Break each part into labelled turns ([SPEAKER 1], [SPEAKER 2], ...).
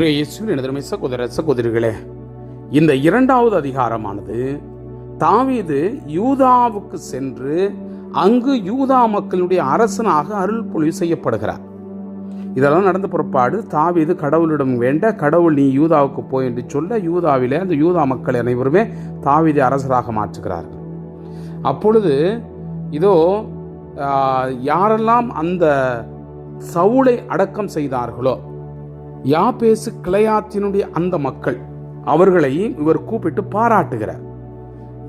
[SPEAKER 1] இறை எனதருமை சகோதர சகோதரிகளே இந்த இரண்டாவது அதிகாரமானது தாவீது யூதாவுக்கு சென்று அங்கு யூதா மக்களுடைய அரசனாக அருள் பொழிவு செய்யப்படுகிறார். இதெல்லாம் நடந்த பிற்பாடு தாவீது கடவுளிடம் வேண்ட கடவுள் நீ யூதாவுக்கு போய் என்று சொல்ல யூதாவிலே அந்த யூதா மக்கள் அனைவருமே தாவீதை அரசராக மாற்றுகிறார்கள். அப்பொழுது இதோ யாரெல்லாம் அந்த சவுளை அடக்கம் செய்தார்களோ யாபேசு கிளையாத்தினுடைய அந்த மக்கள் அவர்களை இவர் கூப்பிட்டு பாராட்டுகிறார்.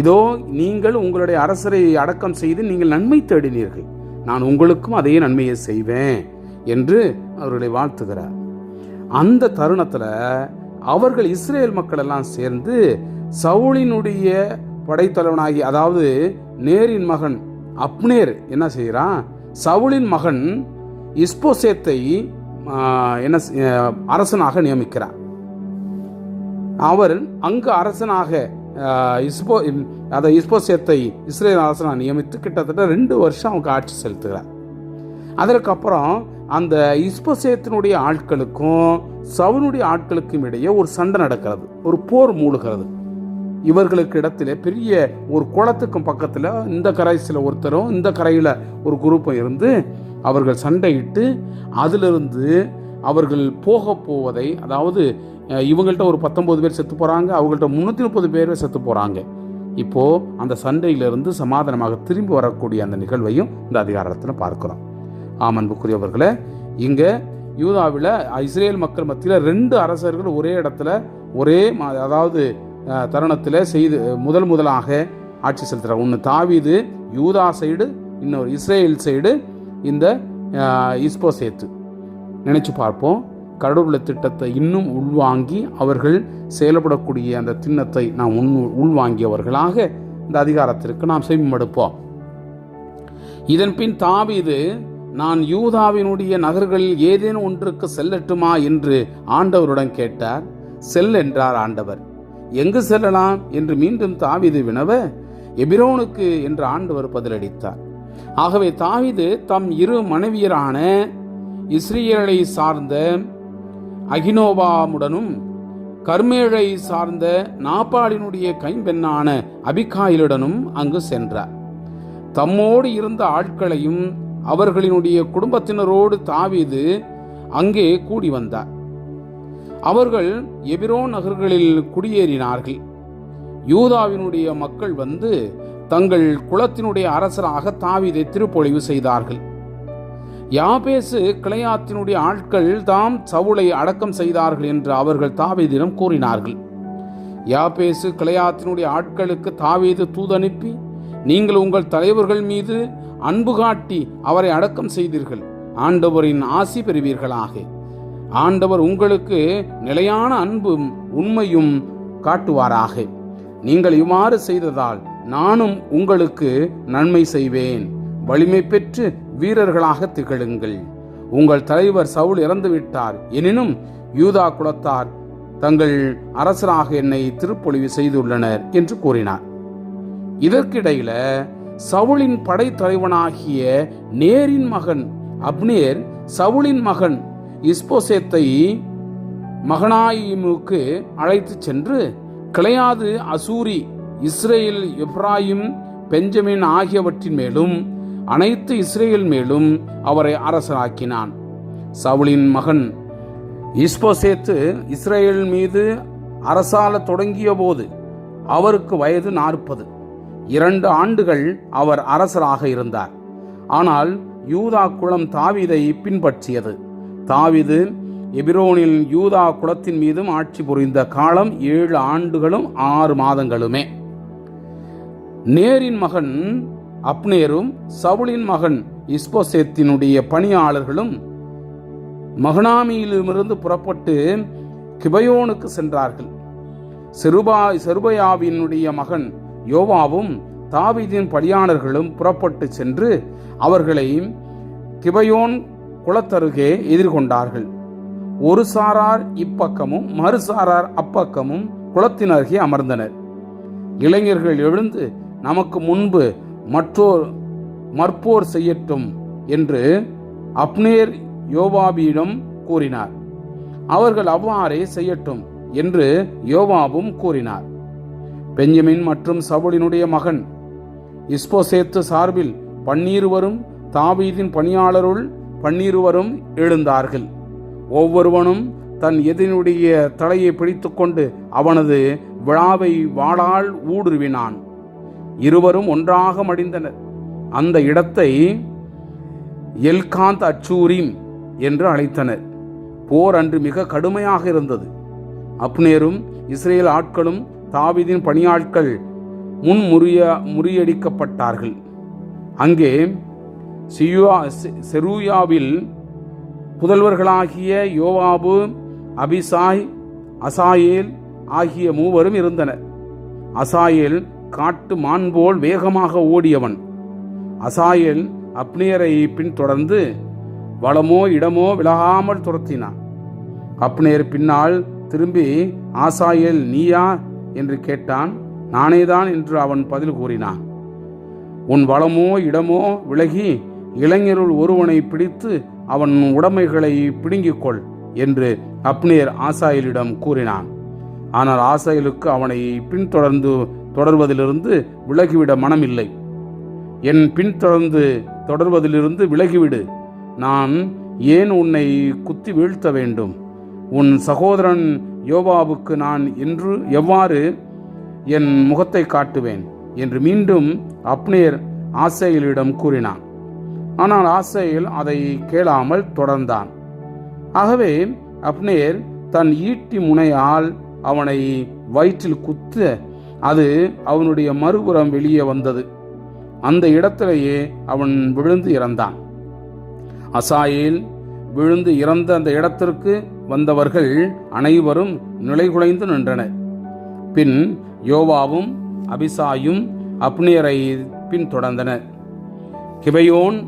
[SPEAKER 1] இதோ நீங்கள் உங்களுடைய அரசரை அடக்கம் செய்து நீங்கள் நன்மை தேடினீர்கள். நான் உங்களுக்கும் அதே நன்மையை செய்வேன் என்று அவர்களை வாழ்த்துகிறார். அந்த தருணத்தில் அவர்கள் இஸ்ரேல் மக்கள் எல்லாம் சேர்ந்து சவுளினுடைய படைத்தலைவனாகி அதாவது நேரின் மகன் அப்னேர் என்ன செய்கிறான்? சவுளின் மகன் இஸ்போசேத்தை என்ன அரசனாக நியமிக்கிறார். அவர் அங்கு அரசனாக இஸ்போ அதை இஸ்போசியத்தை இஸ்ரேல் அரசனாக நியமித்து கிட்டத்தட்ட ரெண்டு வருஷம் அவங்க ஆட்சி செலுத்துகிறார். அதற்கப்புறம் அந்த இஸ்போசியத்தினுடைய ஆட்களுக்கும் சவுனுடைய ஆட்களுக்கும் இடையே ஒரு சண்டை நடக்கிறது. ஒரு போர் மூழுகிறது இவர்களுக்கு இடத்துல பெரிய ஒரு குளத்துக்கும் பக்கத்தில் இந்த கரைசில் ஒருத்தரும் இந்த கரையில் ஒரு குரூப்பும் இருந்து அவர்கள் சண்டையிட்டு அதிலிருந்து அவர்கள் போக போவதை அதாவது இவங்கள்ட்ட ஒரு பத்தொம்பது பேர் செத்து போகிறாங்க அவங்கள்ட்ட முந்நூற்றி முப்பது பேர் செத்து போகிறாங்க இப்போது அந்த சண்டையிலிருந்து சமாதானமாக திரும்பி வரக்கூடிய அந்த நிகழ்வையும் இந்த அதிகாரத்தில் பார்க்குறோம். ஆமன்புக்குரியவர்களை இங்கே யூதாவில் இஸ்ரேல் மக்கள் மத்தியில் ரெண்டு அரசர்கள் ஒரே இடத்துல ஒரே அதாவது தருணத்தில் செய்து முதல் முதலாக ஆட்சி செலுத்துகிறார் ஒன்று தாவீது யூதா சைடு இன்னொரு இஸ்ரேல் சைடு இந்த இஸ்போசேத்து நினைச்சு பார்ப்போம். கடவுள திட்டத்தை இன்னும் உள்வாங்கி அவர்கள் செயல்படக்கூடிய அந்த திண்ணத்தை நாம் உண் உள்வாங்கியவர்களாக இந்த அதிகாரத்திற்கு நாம் செவிமடுப்போம். இதன் பின் தாவீது நான் யூதாவினுடைய நகர்களில் ஏதேனும் ஒன்றுக்கு செல்லட்டுமா என்று ஆண்டவருடன் கேட்டார். செல் என்றார் ஆண்டவர். எங்கு செல்லலாம்? என்று மீண்டும் தாவிது வினவ எபிரோனுக்கு என்று ஆண்டவர் பதிலளித்தார். ஆகவே தாவிது தம் இரு மனைவியரான இஸ்ரேலை சார்ந்த அகினோபாமுடனும் கர்மேழை சார்ந்த நாப்பாளினுடைய கைம்பெண்ணான அபிகாயிலுடனும் அங்கு சென்றார். தம்மோடு இருந்த ஆட்களையும் அவர்களினுடைய குடும்பத்தினரோடு தாவிது அங்கே கூடி வந்தார். அவர்கள் எபிரோன் நகர்களில் குடியேறினார்கள். யூதாவினுடைய மக்கள் வந்து தங்கள் குலத்தினுடைய அரசராக தாவிதை திருப்பொழிவு செய்தார்கள். யாபேசு கிளையாத்தினுடைய ஆட்கள் தாம் சவுளை அடக்கம் செய்தார்கள் என்று அவர்கள் தாவீதிடம் கூறினார்கள். யாபேசு கிளையாத்தினுடைய ஆட்களுக்கு தாவீது தூதனுப்பி நீங்கள் உங்கள் தலைவர்கள் மீது அன்பு காட்டி அவரை அடக்கம் செய்தீர்கள். ஆண்டவரின் ஆசி பெறுவீர்களாக. ஆண்டவர் உங்களுக்கு நிலையான அன்பும் உண்மையும் காட்டுவாராக. நீங்கள் இவ்வாறு செய்ததால் நானும் உங்களுக்கு நன்மை செய்வேன். வலிமை பெற்று வீரர்களாக திகழுங்கள். உங்கள் தலைவர் சவுல் இறந்துவிட்டார். எனினும் யூதா குலத்தார் தங்கள் அரசராக என்னை திருப்பொழிவு செய்துள்ளனர் என்று கூறினார். இதற்கிடையில சவுளின் படைத்தலைவனாகிய நேரின் மகன் அப்னேர் சவுளின் மகன் இஸ்போசேத்தை மகனாயிமுக்கு அழைத்து சென்று கிளையாது அசூரி இஸ்ரேல் எப்ராயிம் பெஞ்சமின் ஆகியவற்றின் மேலும் அனைத்து இஸ்ரேல் மேலும் அவரை அரசராக்கினான் சவுலின் மகன் இஸ்போசேத்து இஸ்ரேல் மீது அரசால தொடங்கிய போது அவருக்கு வயது நாற்பது. இரண்டு ஆண்டுகள் அவர் அரசராக இருந்தார். ஆனால் யூதா குலம் தாவிதை பின்பற்றியது. தாவிது எபிரோனில் யூதா குலத்தின் மீதும் ஆட்சி புரிந்த காலம் ஏழு ஆண்டுகளும் ஆறு மாதங்களுமே. நேரின் மகன் அப்னேரும் சவுலின் மகன் இஸ்போசேத்தினுடைய பணியாளர்களும் மகனாமியிலிருந்து புறப்பட்டு கிபயோனுக்கு சென்றார்கள். செருபா செருபயாவினுடைய மகன் யோவாவும் தாவிதின் பணியாளர்களும் புறப்பட்டு சென்று அவர்களை கிபயோன் குளத்தருகே எதிர்கொண்டார்கள். ஒரு சாரார் இப்பக்கமும் மறுசாரார் அப்பக்கமும் குளத்தின் அருகே அமர்ந்தனர். இளைஞர்கள் எழுந்து நமக்கு முன்பு மற்றோர் மற்போர் செய்யட்டும் என்று அப்னேர் யோவாபியிடம் கூறினார். அவர்கள் அவ்வாறே செய்யட்டும் என்று யோவாபும் கூறினார். பெஞ்சமின் மற்றும் சவுலினுடைய மகன் இஸ்போசேத்து சார்பில் பன்னீருவரும் தாவீதின் பணியாளருள் பன்னீருவரும் எழுந்தார்கள். ஒவ்வொருவனும் தன் எதிரினுடைய தலையை பிடித்துக்கொண்டு அவனது விழாவை வாழால் ஊடுருவினான். இருவரும் ஒன்றாக மடிந்தனர் அந்த இடத்தை எல்காந்த் அச்சூரிம் என்று அழைத்தனர். போர் அன்று மிக கடுமையாக இருந்தது. அப்னேரும் இஸ்ரேல் ஆட்களும் தாவிதின் பணியாட்கள் முன் முறிய முறியடிக்கப்பட்டார்கள். அங்கே சியுவா செ- புதல்வர்களாகிய யோவாபு அபிசாய் அசாயேல் ஆகிய மூவரும் இருந்தனர். அசாயேல் காட்டு மான் போல் வேகமாக ஓடியவன். அசாயேல் அப்னேரை பின்தொடர்ந்து வளமோ இடமோ விலகாமல் துரத்தினான். அப்னேர் பின்னால் திரும்பி ஆசாயேல் நீயா? என்று கேட்டான். நானேதான் என்று அவன் பதில் கூறினான். உன் வளமோ இடமோ விலகி இளைஞருள் ஒருவனை பிடித்து அவன் உடைமைகளை பிடுங்கிக் கொள் என்று அப்னேர் ஆசாயலிடம் கூறினான். ஆனால் ஆசாயலுக்கு அவனை பின்தொடர்ந்து தொடர்வதிலிருந்து விலகிவிட மனமில்லை. என் பின்தொடர்ந்து தொடர்வதிலிருந்து விலகிவிடு. நான் ஏன் உன்னை குத்தி வீழ்த்த வேண்டும்? உன் சகோதரன் யோபாவுக்கு நான் என்று எவ்வாறு என் முகத்தை காட்டுவேன்? என்று மீண்டும் அப்னேர் ஆசையலிடம் கூறினான். ஆனால் ஆசையில் அதை கேளாமல் தொடர்ந்தான். ஆகவே அப்னேர் தன் ஈட்டி முனையால் அவனை வயிற்றில் குத்த அது அவனுடைய மறுபுறம் வெளியே வந்தது. அந்த இடத்திலேயே அவன் விழுந்து இறந்தான். அசாயில் விழுந்து இறந்த அந்த இடத்திற்கு வந்தவர்கள் அனைவரும் நிலைகுலைந்து நின்றனர். பின் யோவாவும் அபிசாயும் அப்னியரை பின்தொடர்ந்தனர் கிபையோன்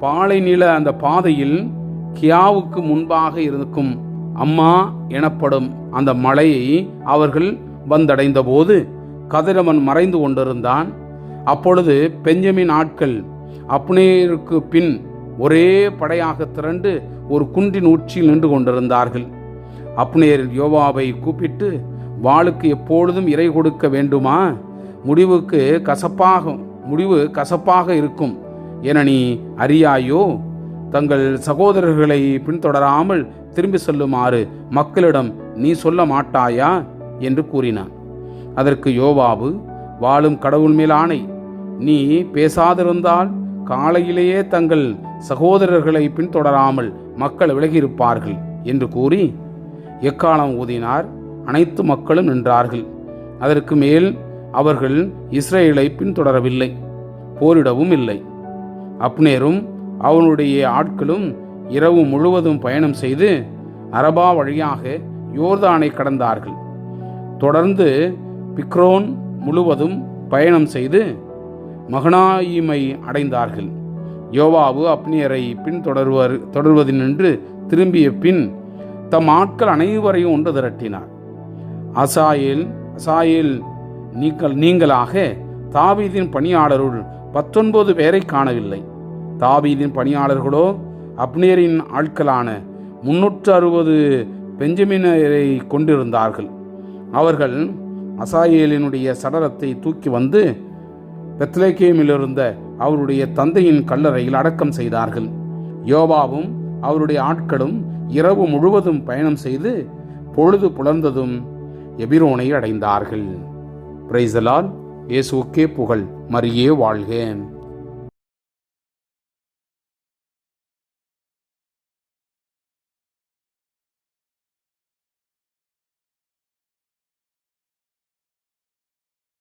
[SPEAKER 1] பாலை நில அந்த பாதையில் கியாவுக்கு முன்பாக இருக்கும் அம்மா எனப்படும் அந்த மலையை அவர்கள் வந்தடைந்தபோது கதிரவன் மறைந்து கொண்டிருந்தான். அப்பொழுது பெஞ்சமின் ஆட்கள் அப்னேருக்கு பின் ஒரே படையாக திரண்டு ஒரு குன்றின் உச்சியில் நின்று கொண்டிருந்தார்கள். அப்னேர் யோவாவை கூப்பிட்டு வாளுக்கு எப்பொழுதும் இறை கொடுக்க வேண்டுமா? முடிவுக்கு கசப்பாக முடிவு கசப்பாக இருக்கும். என நீ அறியாயோ? தங்கள் சகோதரர்களை பின்தொடராமல் திரும்பி செல்லுமாறு மக்களிடம் நீ சொல்ல மாட்டாயா? என்று கூறினான். அதற்கு யோவாபு வாழும் கடவுள் மேல் ஆணை. நீ பேசாதிருந்தால் காலையிலேயே தங்கள் சகோதரர்களை பின்தொடராமல் மக்கள் விலகியிருப்பார்கள் என்று கூறி எக்காலம் ஊதினார். அனைத்து மக்களும் நின்றார்கள். அதற்கு மேல் அவர்கள் இஸ்ரேலை பின்தொடரவில்லை போரிடவும் இல்லை. அப்னேரும் அவனுடைய ஆட்களும் இரவு முழுவதும் பயணம் செய்து அரபா வழியாக யோர்தானை கடந்தார்கள். தொடர்ந்து பிக்ரோன் முழுவதும் பயணம் செய்து மகனாயிமை அடைந்தார்கள். யோவாவு அப்னியரை பின்தொடர்வர் தொடர்வதினின்று திரும்பிய பின் தம் ஆட்கள் அனைவரையும் ஒன்று திரட்டினார். அசாயில் அசாயில் நீங்கள் நீங்களாக தாவீதின் பணியாளருள் பத்தொன்பது பேரை காணவில்லை. தாவீதின் பணியாளர்களோ அப்னேரின் ஆட்களான முன்னூற்று அறுபது பெஞ்சமினரை கொண்டிருந்தார்கள். அவர்கள் அசாயேலினுடைய சடலத்தை தூக்கி வந்து பெத்லேகேமில் இருந்த அவருடைய தந்தையின் கல்லறையில் அடக்கம் செய்தார்கள். யோபாவும் அவருடைய ஆட்களும் இரவு முழுவதும் பயணம் செய்து பொழுது புலர்ந்ததும் எபிரோனை அடைந்தார்கள். பிரைசலால் இயேசுக்கே புகழ் மரியே வாழ்க.